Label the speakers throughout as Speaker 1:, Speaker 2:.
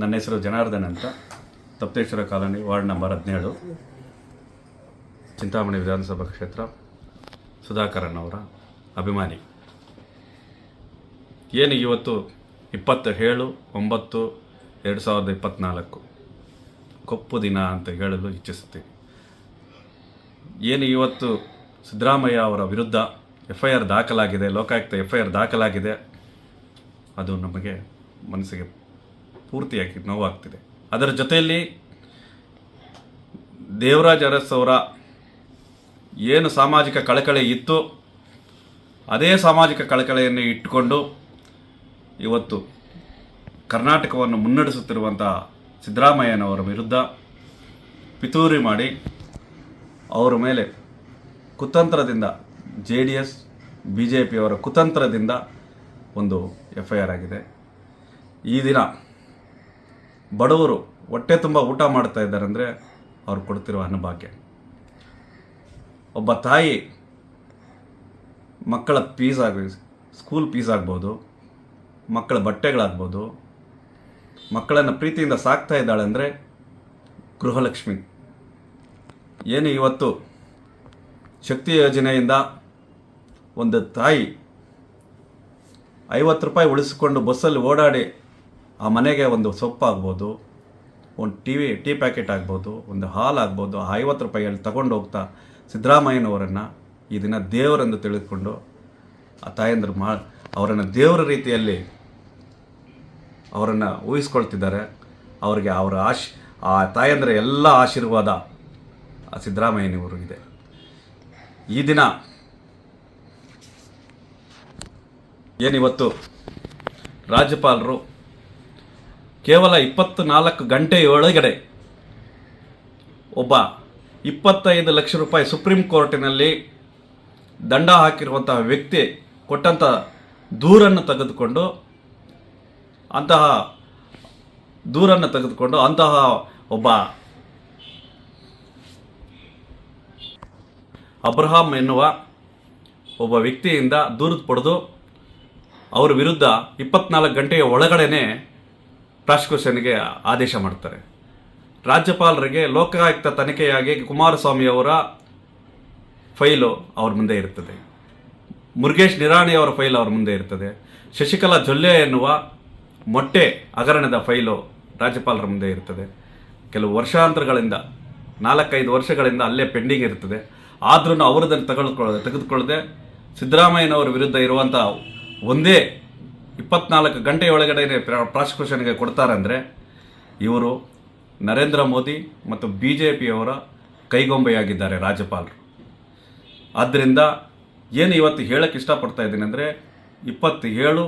Speaker 1: ನನ್ನ ಹೆಸರು ಜನಾರ್ದನ್ ಅಂತ. ತಪ್ತೇಶ್ವರ ಕಾಲೋನಿ ವಾರ್ಡ್ ನಂಬರ್ ಹದಿನೇಳು. ಚಿಂತಾಮಣಿ ವಿಧಾನಸಭಾ ಕ್ಷೇತ್ರ. ಸುಧಾಕರನ್ ಅವರ ಅಭಿಮಾನಿ. ಏನು ಇವತ್ತು ಇಪ್ಪತ್ತ ಏಳು ಒಂಬತ್ತು, ಎರಡು ಸಾವಿರದ ಇಪ್ಪತ್ತ್ನಾಲ್ಕು ಕಪ್ಪು ದಿನ ಅಂತ ಹೇಳಲು ಇಚ್ಛಿಸುತ್ತೀನಿ. ಏನು ಇವತ್ತು ಸಿದ್ದರಾಮಯ್ಯ ಅವರ ವಿರುದ್ಧ ಎಫ್ ಐ ಆರ್ ದಾಖಲಾಗಿದೆ, ಲೋಕಾಯುಕ್ತ ಎಫ್ ಐ ಆರ್ ದಾಖಲಾಗಿದೆ, ಅದು ನಮಗೆ ಮನಸ್ಸಿಗೆ ಪೂರ್ತಿಯಾಗಿ ನೋವಾಗ್ತಿದೆ. ಅದರ ಜೊತೆಯಲ್ಲಿ ದೇವರಾಜ್ ಅರಸ್ ಅವರ ಏನು ಸಾಮಾಜಿಕ ಕಳಕಳಿ ಇತ್ತು ಅದೇ ಸಾಮಾಜಿಕ ಕಳಕಳಿಯನ್ನು ಇಟ್ಟುಕೊಂಡು ಇವತ್ತು ಕರ್ನಾಟಕವನ್ನು ಮುನ್ನಡೆಸುತ್ತಿರುವಂಥ ಸಿದ್ದರಾಮಯ್ಯನವರ ವಿರುದ್ಧ ಪಿತೂರಿ ಮಾಡಿ ಅವರ ಮೇಲೆ ಕುತಂತ್ರದಿಂದ J D S, B J ಪಿಯವರ ಕುತಂತ್ರದಿಂದ ಒಂದು ಎಫ್ ಐ ಆರ್ ಆಗಿದೆ. ಈ ದಿನ ಬಡವರು ಹೊಟ್ಟೆ ತುಂಬ ಊಟ ಮಾಡ್ತಾ ಇದ್ದಾರೆ ಅಂದರೆ ಅವ್ರು ಕೊಡ್ತಿರೋ ಅನ್ನಭಾಗ್ಯ. ಒಬ್ಬ ತಾಯಿ ಮಕ್ಕಳ ಪೀಸ್ ಆಗ ಸ್ಕೂಲ್ ಫೀಸ್ ಆಗ್ಬೋದು, ಮಕ್ಕಳ ಬಟ್ಟೆಗಳಾಗ್ಬೋದು, ಮಕ್ಕಳನ್ನು ಪ್ರೀತಿಯಿಂದ ಸಾಕ್ತಾ ಇದ್ದಾಳೆ ಅಂದರೆ ಗೃಹಲಕ್ಷ್ಮಿ. ಏನು ಇವತ್ತು ಶಕ್ತಿ ಯೋಜನೆಯಿಂದ ಒಂದು ತಾಯಿ ಐವತ್ತು ರೂಪಾಯಿ ಉಳಿಸಿಕೊಂಡು ಬಸ್ಸಲ್ಲಿ ಓಡಾಡಿ ಆ ಮನೆಗೆ ಒಂದು ಸೊಪ್ಪಾಗ್ಬೋದು ಒಂದು ಟಿ ವಿ ಟೀ ಪ್ಯಾಕೆಟ್ ಆಗ್ಬೋದು, ಒಂದು ಹಾಲ್ ಆಗ್ಬೋದು ಐವತ್ತು ರೂಪಾಯಿಯಲ್ಲಿ ತಗೊಂಡು ಹೋಗ್ತಾ ಸಿದ್ದರಾಮಯ್ಯನವರನ್ನು ಈ ದಿನ ದೇವರೆಂದು ತಿಳಿದುಕೊಂಡು ಆ ತಾಯಂದರು ಮಾ, ಅವರನ್ನು ದೇವರ ರೀತಿಯಲ್ಲಿ ಅವರನ್ನು ಊಹಿಸ್ಕೊಳ್ತಿದ್ದಾರೆ. ಅವರಿಗೆ ಅವರ ಆಶ್, ಆ ತಾಯಂದರ ಎಲ್ಲ ಆಶೀರ್ವಾದ ಆ ಸಿದ್ದರಾಮಯ್ಯನವರಿಗಿದೆ ಈ ದಿನ ಏನಿವತ್ತು ರಾಜ್ಯಪಾಲರು ಕೇವಲ ಇಪ್ಪತ್ತು ನಾಲ್ಕು ಗಂಟೆಯೊಳಗಡೆ ಒಬ್ಬ ಇಪ್ಪತ್ತೈದು ಲಕ್ಷ ರೂಪಾಯಿ ಸುಪ್ರೀಂ ಕೋರ್ಟಿನಲ್ಲಿ ದಂಡ ಹಾಕಿರುವಂತಹ ವ್ಯಕ್ತಿ ಕೊಟ್ಟಂಥ ದೂರನ್ನು ತೆಗೆದುಕೊಂಡು ಅಂತಹ ದೂರನ್ನು ತೆಗೆದುಕೊಂಡು ಅಂತಹ ಒಬ್ಬ ಅಬ್ರಹಾಂ ಎನ್ನುವ ಒಬ್ಬ ವ್ಯಕ್ತಿಯಿಂದ ದೂರದ ಪಡೆದು ಅವರ ವಿರುದ್ಧ ಇಪ್ಪತ್ನಾಲ್ಕು ಗಂಟೆಯ ಒಳಗಡೆನೆ ಪ್ರಾಸಿಕ್ಯೂಷನ್ಗೆ ಆದೇಶ ಮಾಡ್ತಾರೆ. ರಾಜ್ಯಪಾಲರಿಗೆ ಲೋಕಾಯುಕ್ತ ತನಿಖೆಯಾಗಿ ಕುಮಾರಸ್ವಾಮಿ ಅವರ ಫೈಲು ಅವ್ರ ಮುಂದೆ ಇರ್ತದೆ. ಮುರುಗೇಶ್ ನಿರಾಣಿ ಅವರ ಫೈಲ್ ಅವ್ರ ಮುಂದೆ ಇರ್ತದೆ. ಶಶಿಕಲಾ ಜೊಲ್ಲೆ ಎನ್ನುವ ಮೊಟ್ಟೆ ಹಗರಣದ ಫೈಲು ರಾಜ್ಯಪಾಲರ ಮುಂದೆ ಇರ್ತದೆ. ಕೆಲವು ವರ್ಷಾಂತರಗಳಿಂದ, ನಾಲ್ಕೈದು ವರ್ಷಗಳಿಂದ ಅಲ್ಲೇ ಪೆಂಡಿಂಗ್ ಇರ್ತದೆ. ಆದ್ರೂ ಅವರದನ್ನು ತಗೊಳ್ಕೊಳ್ಳ ತೆಗೆದುಕೊಳ್ಳದೆ ಸಿದ್ದರಾಮಯ್ಯನವರ ವಿರುದ್ಧ ಇರುವಂಥ ಒಂದೇ ಇಪ್ಪತ್ನಾಲ್ಕು ಗಂಟೆಯೊಳಗಡೆ ಪ್ರಾಸಿಕ್ಯೂಷನ್ಗೆ ಕೊಡ್ತಾರೆ ಅಂದರೆ ಇವರು ನರೇಂದ್ರ ಮೋದಿ ಮತ್ತು ಬಿ ಜೆ ಪಿಯವರ ಕೈಗೊಂಬೆಯಾಗಿದ್ದಾರೆ ರಾಜ್ಯಪಾಲರು. ಆದ್ದರಿಂದ ಏನು ಇವತ್ತು ಹೇಳಕ್ಕೆ ಇಷ್ಟಪಡ್ತಾ ಇದ್ದೀನಿ ಅಂದರೆ ಇಪ್ಪತ್ತೇಳು,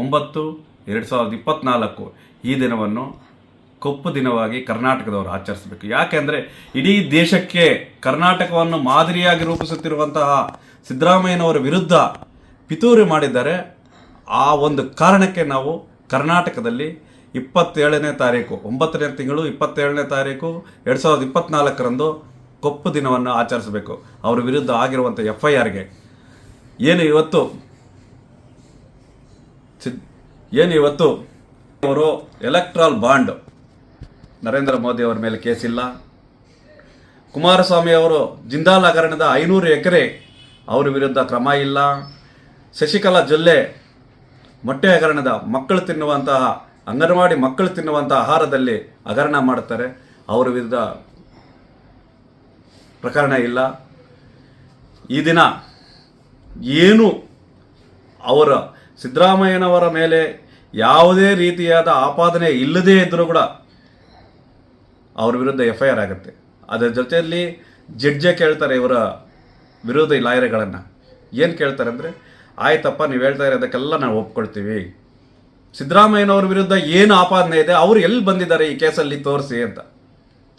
Speaker 1: ಒಂಬತ್ತು, ಎರಡು ಸಾವಿರದ ಇಪ್ಪತ್ತ್ನಾಲ್ಕು ಈ ದಿನವನ್ನು ಕಪ್ಪು ದಿನವಾಗಿ ಕರ್ನಾಟಕದವರು ಆಚರಿಸಬೇಕು. ಯಾಕೆಂದರೆ ಇಡೀ ದೇಶಕ್ಕೆ ಕರ್ನಾಟಕವನ್ನು ಮಾದರಿಯಾಗಿ ರೂಪಿಸುತ್ತಿರುವಂತಹ ಸಿದ್ದರಾಮಯ್ಯನವರ ವಿರುದ್ಧ ಪಿತೂರಿ ಮಾಡಿದ್ದಾರೆ. ಆ ಒಂದು ಕಾರಣಕ್ಕೆ ನಾವು ಕರ್ನಾಟಕದಲ್ಲಿ ಇಪ್ಪತ್ತೇಳನೇ ತಾರೀಕು, ಒಂಬತ್ತನೇ ತಿಂಗಳು ಇಪ್ಪತ್ತೇಳನೇ ತಾರೀಕು ಎರಡು ಸಾವಿರದ ಇಪ್ಪತ್ತ್ನಾಲ್ಕರಂದು ಕಪ್ಪು ದಿನವನ್ನು ಆಚರಿಸಬೇಕು. ಅವರ ವಿರುದ್ಧ ಆಗಿರುವಂಥ ಎಫ್ ಐ ಆರ್ಗೆ ಏನು ಇವತ್ತು? ಏನು ಇವತ್ತು? ಅವರು ಎಲೆಕ್ಟ್ರಾಲ್ ಬಾಂಡ್. ನರೇಂದ್ರ ಮೋದಿ ಅವರ ಮೇಲೆ ಕೇಸಿಲ್ಲ ಕುಮಾರಸ್ವಾಮಿ ಅವರು ಜಿಂದಾಲ್ ಹಗರಣದ ಐನೂರು ಎಕರೆ ಅವರ ವಿರುದ್ಧ ಕ್ರಮ ಇಲ್ಲ. ಶಶಿಕಲಾ ಜೊಲ್ಲೆ ಮೊಟ್ಟೆ ಹಗರಣದ ಮಕ್ಕಳು ತಿನ್ನುವಂತಹ, ಅಂಗನವಾಡಿ ಮಕ್ಕಳು ತಿನ್ನುವಂಥ ಆಹಾರದಲ್ಲಿ ಹಗರಣ ಮಾಡುತ್ತಾರೆ. ಅವರ ವಿರುದ್ಧ ಪ್ರಕರಣ ಇಲ್ಲ. ಈ ದಿನ ಏನು ಅವರ ಸಿದ್ದರಾಮಯ್ಯನವರ ಮೇಲೆ ಯಾವುದೇ ರೀತಿಯಾದ ಆಪಾದನೆ ಇಲ್ಲದೇ ಇದ್ದರೂ ಕೂಡ ಅವರ ವಿರುದ್ಧ ಎಫ್ ಐ ಆರ್ ಆಗುತ್ತೆ. ಅದರ ಜೊತೆಯಲ್ಲಿ ಜಡ್ಜೆ ಕೇಳ್ತಾರೆ ಇವರ ವಿರೋಧಿ ಲಾಯರ್ಗಳನ್ನು. ಏನು ಕೇಳ್ತಾರೆ ಅಂದರೆ ಆಯ್ತಪ್ಪ, ನೀವು ಹೇಳ್ತಾ ಇರೋದಕ್ಕೆಲ್ಲ ನಾವು ಒಪ್ಕೊಳ್ತೀವಿ. ಸಿದ್ದರಾಮಯ್ಯನವ್ರ ವಿರುದ್ಧ ಏನು ಆಪಾದನೆ ಇದೆ, ಅವರು ಎಲ್ಲಿ ಬಂದಿದ್ದಾರೆ ಈ ಕೇಸಲ್ಲಿ ತೋರಿಸಿ ಅಂತ.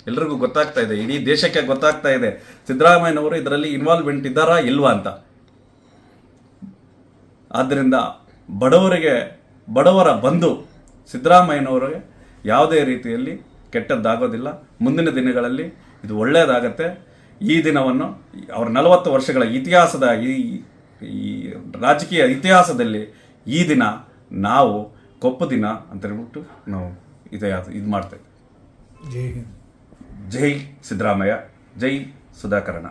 Speaker 1: ಎಲ್ರಿಗೂ ಗೊತ್ತಾಗ್ತಾ ಇದೆ, ಇಡೀ ದೇಶಕ್ಕೆ ಗೊತ್ತಾಗ್ತಾ ಇದೆ, ಸಿದ್ದರಾಮಯ್ಯನವರು ಇದರಲ್ಲಿ ಇನ್ವಾಲ್ವ್ಮೆಂಟ್ ಇದ್ದಾರಾ ಇಲ್ವಾ ಅಂತ. ಆದ್ದರಿಂದ ಬಡವರಿಗೆ, ಬಡವರ ಬಂಧು ಸಿದ್ದರಾಮಯ್ಯನವರಿಗೆ ಯಾವುದೇ ರೀತಿಯಲ್ಲಿ ಕೆಟ್ಟದ್ದಾಗೋದಿಲ್ಲ. ಮುಂದಿನ ದಿನಗಳಲ್ಲಿ ಇದು ಒಳ್ಳೆಯದಾಗತ್ತೆ ಈ ದಿನವನ್ನು ಅವರ ನಲವತ್ತು ವರ್ಷಗಳ ಇತಿಹಾಸದ ಈ ಈ ರಾಜಕೀಯ ಇತಿಹಾಸದಲ್ಲಿ ಈ ದಿನ ನಾವು ಕೊಪ್ಪ ದಿನ ಅಂತ ಹೇಳ್ಬಿಟ್ಟು ನಾವು ಇತಿಹಾಸ ಇದು ಮಾಡ್ತೇವೆ
Speaker 2: ಜೈ
Speaker 1: ಜೈ ಸಿದ್ದರಾಮಯ್ಯ ಜೈ ಸುಧಾಕರಣ